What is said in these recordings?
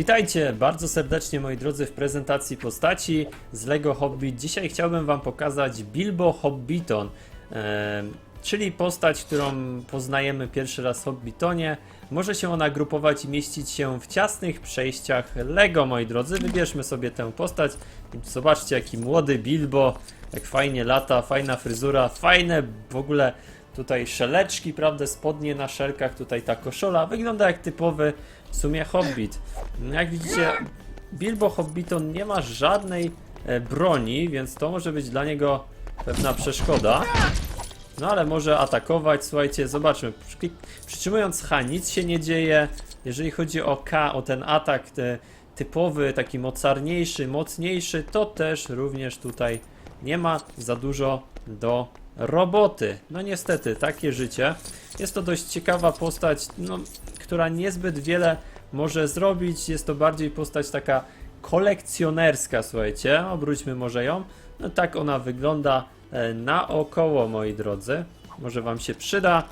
Witajcie bardzo serdecznie moi drodzy w prezentacji postaci z LEGO Hobbit. Dzisiaj chciałbym wam pokazać Bilbo Hobbiton, czyli postać, którą poznajemy pierwszy raz w Hobbitonie. Może się ona grupować i mieścić się w ciasnych przejściach LEGO moi drodzy. Wybierzmy sobie tę postać. Zobaczcie jaki młody Bilbo, jak fajnie lata, fajna fryzura, fajne w ogóle tutaj szeleczki, prawda, spodnie na szelkach, tutaj ta koszola. Wygląda jak typowy w sumie Hobbit. Jak widzicie, Bilbo Hobbiton nie ma żadnej e, broni, więc to może być dla niego pewna przeszkoda. No ale może atakować, słuchajcie, zobaczmy. Przy- Przytrzymując H nic się nie dzieje. Jeżeli chodzi o K, o ten atak te, typowy, taki mocarniejszy, mocniejszy, to też również tutaj nie ma za dużo do roboty. No niestety, takie życie. Jest to dość ciekawa postać, no, która niezbyt wiele może zrobić. Jest to bardziej postać taka kolekcjonerska, słuchajcie. Obróćmy może ją. No tak ona wygląda e, naokoło, moi drodzy. Może wam się przyda.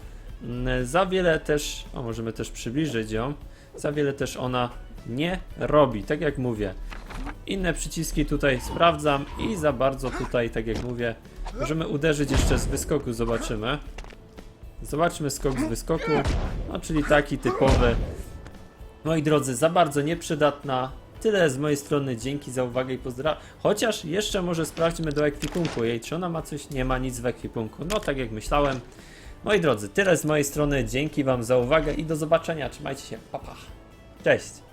Mm, Za wiele też, o możemy też przybliżyć ją. Za wiele też ona nie robi, tak jak mówię. Inne przyciski tutaj sprawdzam i za bardzo tutaj, tak jak mówię, możemy uderzyć jeszcze z wyskoku, zobaczymy. Zobaczmy skok z wyskoku, no czyli taki typowy. Moi drodzy, za bardzo nieprzydatna. Tyle z mojej strony, dzięki za uwagę i pozdrawiam. Chociaż jeszcze może sprawdźmy do ekwipunku jej, czy ona ma coś? Nie ma nic w ekwipunku. No tak jak myślałem. Moi drodzy, tyle z mojej strony, dzięki wam za uwagę i do zobaczenia. Trzymajcie się, pa pa. Cześć.